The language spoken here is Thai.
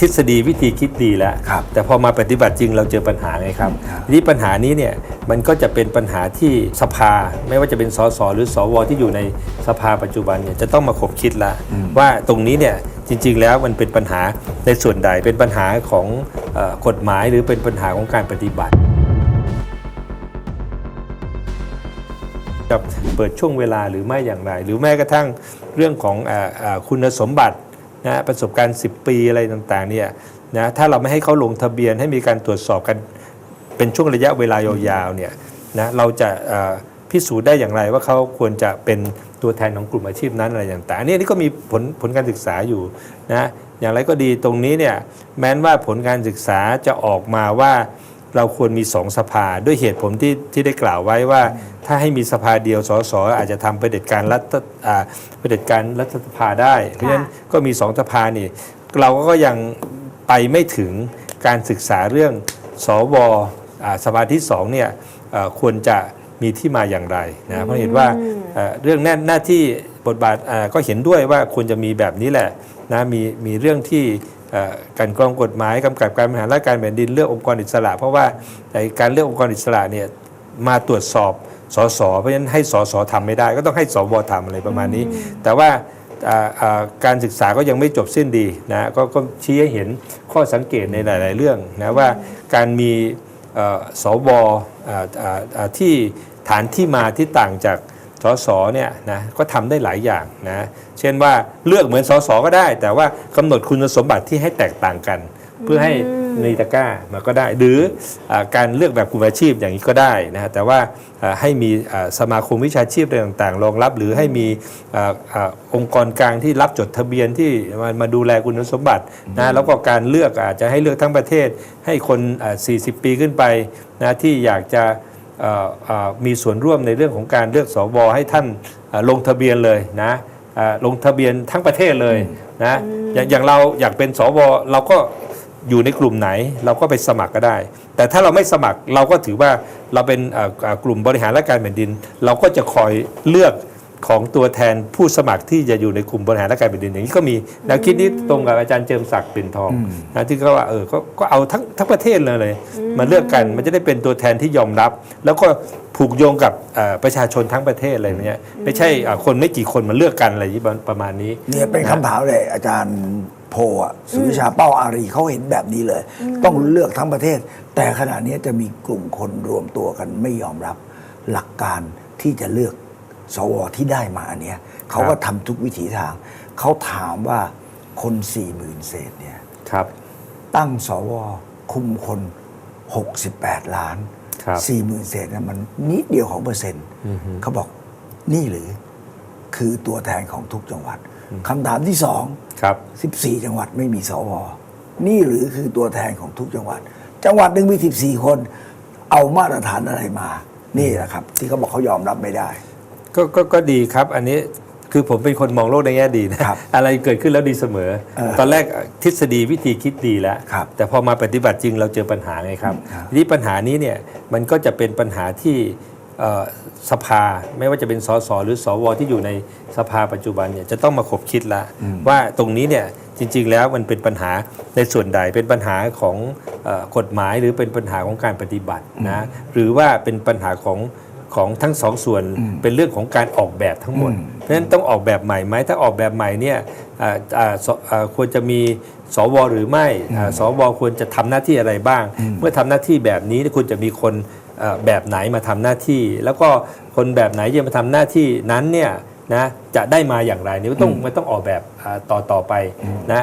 ทฤษฎีวิธีคิดดีแล้ว ครับแต่พอมาปฏิบัติจริงเราเจอปัญหาไงครับครับ ทีนี้ปัญหานี้เนี่ยมันก็จะเป็นปัญหาที่สภา ไม่ว่าจะเป็นสสหรือสวที่อยู่ในสภาปัจจุบันเนี่ยจะต้องมาขบคิดละว่าตรงนี้เนี่ยจริง ๆ แล้วมันเป็นปัญหาในส่วนใดเป็นปัญหาของเออกฎหมายหรือเป็นปัญหาของการปฏิบัติ กับเปิดช่วงเวลาหรือไม่อย่างไร หรือแม้กระทั่งเรื่องของอาอ่าคุณสมบัติ นะประสบการณ์ 10 ปีอะไรต่างๆเนี่ยนะถ้าเราไม่ให้เขาลงทะเบียนให้มีการตรวจสอบกันเป็นช่วงระยะเวลายาวๆเนี่ยนะเราจะพิสูจน์ได้อย่างไรว่าเขาควรจะเป็นตัวแทนของกลุ่มอาชีพนั้นอะไรต่างๆอันนี้นนี้ก็มีผลผลการศึกษาอยู่นะอย่างไรก็ดีตรงนี้เนี่ยแม้นว่าผลการศึกษาจะออกมาว่า เราควรมีสองสภาด้วยเหตุผลที่ที่ได้กล่าวไว้ว่า ถ้าให้มีสภาเดียวสสอาจจะทำเผด็จการรัฐอ่าเผด็จการรัฐสภาได้ เพราะฉะนั้นก็มีสองสภานี่ เราก็ยังไปไม่ถึงการศึกษาเรื่องสวอ่าสภาที่สองเนี่ยเอ่อควรจะมีที่มาอย่างไรนะเพราะเห็นว่าเอ่อเรื่องหน้าหน้าที่บทบาทอ่าก็เห็นด้วยว่าควรจะมีแบบนี้แหละ นะมีมีเรื่องที่เอ่อการกรองกฎหมายกำกับการบริหารราชการแผ่นดินเลือกองค์กรอิสระ เพราะว่าไอ้การเลือกองค์กรอิสระเนี่ยมาตรวจสอบสสเพราะฉะนั้นให้สสทำไม่ได้ ก็ต้องให้สวทำอะไรประมาณนี้ แต่ว่าอ่าอ่าการศึกษาก็ยังไม่จบสิ้นดีนะก็ก็ชี้ให้เห็นข้อสังเกตในหลาย ๆ เรื่องนะว่าการมีเอ่อสวอ่าอ่าอ่าที่ฐานที่มาที่ต่างจาก สสเนี่ยนะก็ทำได้หลายอย่างนะเช่นว่าเลือกเหมือนสสก็ได้ แต่ว่ากำหนดคุณสมบัติที่ให้แตกต่างกัน เพื่อให้ในตะก้ามาก็ได้ หรืออการเลือกแบบกลุ่มอาชีพอย่างนี้ก็ได้นะฮะแต่ว่าให้มีสมาคมวิชาชีพอะไรต่างๆ รองรับ หรือให้มีอองค์กรกลางที่รับจดทะเบียนที่มามาดูแลคุณสมบัตินะแล้วก็การเลือกอาจจะให้เลือกทั้งประเทศ ให้คนอ่า40 ปีขึ้นไปนะที่อยากจะ มีส่วนร่วมในเรื่องของการเลือกสวให้ท่านอ่าลงทะเบียนเลยนะอ่าลงทะเบียนทั้งประเทศเลยนะอย่างอย่างเราอยากเป็นสวเราก็อยู่ในกลุ่มไหนเราก็ไปสมัครก็ได้ แต่ถ้าเราไม่สมัครเราก็ถือว่าเราเป็นเอ่อเอ่อกลุ่มบริหารราชการแผ่นดิน เราก็จะคอยเลือก ของตัวแทนผู้สมัครที่จะอยู่ในกลุ่มบริหารราชการแผ่นดินอย่างนี้ก็มีแนวคิดนี้ตรงกับอาจารย์เจิมศักดิ์ปิ่นทองนะที่เขาว่าเออก็ก็เอาทั้งทั้งประเทศเลยเลยมาเลือกกันมันจะได้เป็นตัวแทนที่ยอมรับ แล้วก็ผูกโยงกับเอ่อประชาชนทั้งประเทศอะไรเงี้ยไม่ใช่อ่าคนไม่กี่คนมาเลือกกันอะไรอย่างนี้ประมาณนี้เนี่ยเป็นคำถามเลยอาจารย์โพอะสุวิชาเป้าอารีเขาเห็นแบบนี้เลย ต้องเลือกทั้งประเทศ แต่ขณะนี้จะมีกลุ่มคนรวมตัวกันไม่ยอมรับหลักการที่จะเลือก สวที่ได้มาอันเนี้ยเขาก็ทำทุกวิถีทาง เขาถามว่าคนสี่หมื่นเศษเนี่ยครับ ตั้งสวคุมคน 68 ล้านครับสี่หมื่นเศษนะมันนิดเดียวของเปอร์เซ็นต์เขาบอกนี่หรือคือตัวแทนของทุกจังหวัดคำถามที่สองครับ14จังหวัดไม่มีสวนี่หรือคือตัวแทนของทุกจังหวัด จังหวัดหนึ่งมี14คน เอามาตรฐานอะไรมา นี่แหละครับ ที่เขาบอกเขายอมรับไม่ได้ ก็ก็ก็ดีครับ อันนี้คือผมเป็นคนมองโลกในแง่ดีนะครับอะไรเกิดขึ้นแล้วดีเสมอเออตอนแรกทฤษฎีวิธีคิดดีแล้วครับแต่พอมาปฏิบัติจริงเราเจอปัญหาไงครับครับทีนี้ปัญหานี้เนี่ยมันก็จะเป็นปัญหาที่เอ่อสภาไม่ว่าจะเป็นสสหรือสวที่อยู่ในสภาปัจจุบันเนี่ยจะต้องมาขบคิดละว่าตรงนี้เนี่ยจริง ๆ แล้วมันเป็นปัญหาในส่วนใดเป็นปัญหาของเอ่อกฎหมายหรือเป็นปัญหาของการปฏิบัตินะหรือว่าเป็นปัญหาของ ของทั้งสองส่วนเป็นเรื่องของการออกแบบทั้งหมด เพราะฉะนั้นต้องออกแบบใหม่ไหมถ้าออกแบบใหม่เนี่ยอ่าอ่าสอ่าควรจะมีสวหรือไม่อ่าสวควรจะทำหน้าที่อะไรบ้าง เมื่อทำหน้าที่แบบนี้คุณจะมีคนเอ่อแบบไหนมาทำหน้าที่ แล้วก็คนแบบไหนจะมาทำหน้าที่นั้นเนี่ยนะจะได้มาอย่างไรนี่ก็ต้องมันต้องออกแบบอ่าต่อต่อไปนะ